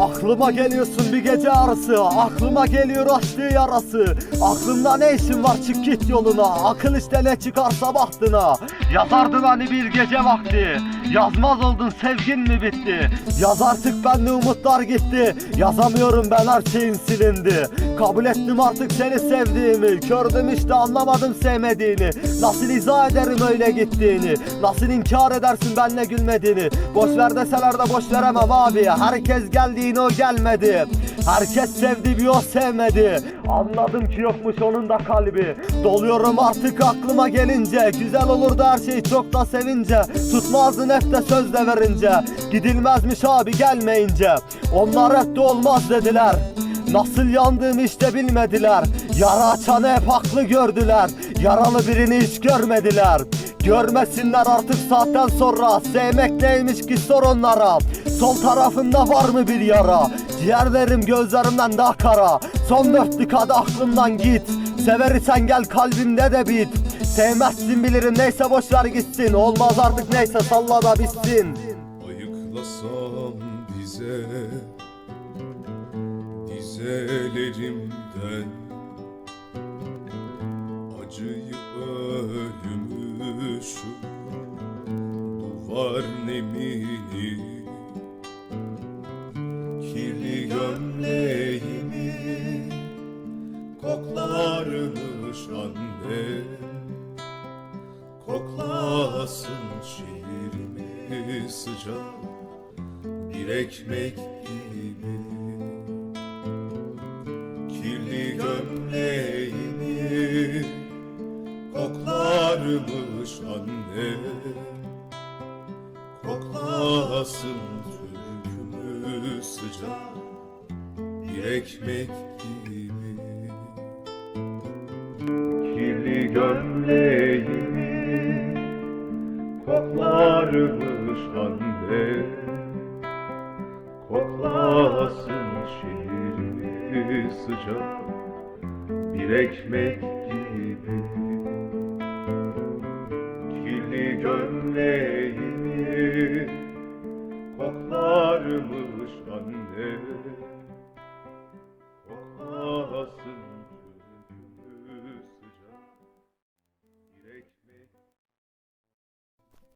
Aklıma geliyorsun bir gece arası. Aklıma geliyor açtığı yarası. Aklımda ne işin var? Çık git yoluna. Akıl işte ne çıkarsa bahtına. Yazardın hani bir gece vakti Yazmaz oldun sevgin mi bitti? Yaz artık bende umutlar gitti. Yazamıyorum ben her şeyin silindi. Kabul ettim artık seni sevdiğimi. Kördüm işte anlamadım sevmediğini. Nasıl izah ederim öyle gittiğini? Nasıl inkar edersin benle gülmediğini? Boş ver deseler de boş veremem abi. Herkes geldiğine o gelmedi Herkes sevdi bir o sevmedi. Anladım ki yokmuş onun da kalbi. Doluyorum artık aklıma gelince. Güzel olurdu her şey çok da sevince. Tutmazdın hep de verince. Gidilmezmiş abi gelmeyince. Onlar hep de olmaz dediler. Nasıl yandığımı işte bilmediler. Yara açanı hep haklı gördüler. Yaralı birini hiç görmediler. Görmesinler artık saatten sonra. Sevmek neymiş ki sor onlara. Sol tarafında var mı bir yara Ciğerlerim gözlerimden daha kara. Son dörtlük hadi aklımdan git. Sever isen gel kalbimde de bit. Sevmezsin bilirim neyse boş ver gitsin. Olmaz artık neyse salla da bitsin. Ayıklasam bize Dizelerimden Acıyı ölümü şu. Duvar nemini Koklarmış annem. Koklasın şiirimi sıcak bir ekmek gibi. Kirli gömleğimi koklarmış anne Koklasın türkümü sıcak bir ekmek gibi gömleğimi koklarmış anne Koklasın şiirimi sıcak bir ekmek gibi. Kirli gömleğimi koklarmış anne